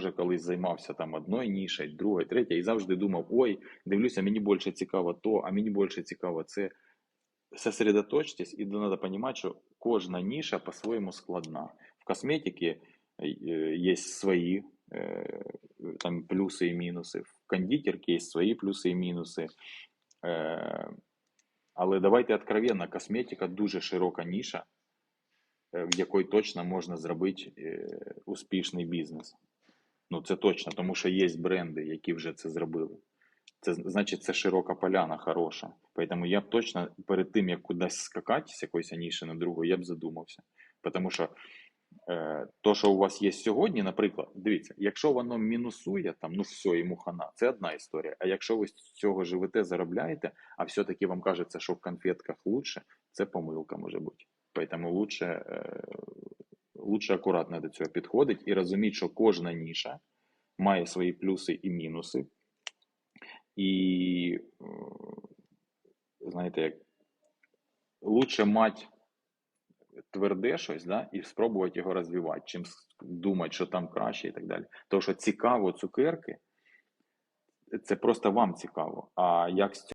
теж колись займався там одною нішею, другою, третьою, і завжди думав: ой, дивлюся, мені більше цікаво то, а мені більше цікаво це. Сосредоточьтесь, і треба розуміти, що кожна ніша по-своєму складна. В косметиці є свої е, там плюси і мінуси, в кондитерці є свої плюси і мінуси. Е, але давайте откровенно, косметика дуже широка ніша, е, в якій точно можна зробити е, успішний бізнес. Ну, це точно, тому що є бренди, які вже це зробили. Це значить, це широка поляна хороша. Поэтому я б точно перед тим, як кудись скакати з якоїсь ніші на другу, я б задумався. Тому що е, то, що у вас є сьогодні, наприклад, дивіться, якщо воно мінусує, там, ну все, йому хана, це одна історія. А якщо ви з цього живете, заробляєте, а все-таки вам кажеться, що в конфетках лучше, це помилка може бути. Поэтому лучше, е, лучше акуратно до цього підходить і розуміти, що кожна ніша має свої плюси і мінуси. І, е, знаєте, як лучше мати тверде щось, да, і спробувати його розвивати, чим думати, що там краще і так далі. Тому що цікаво цукерки, це просто вам цікаво. А як з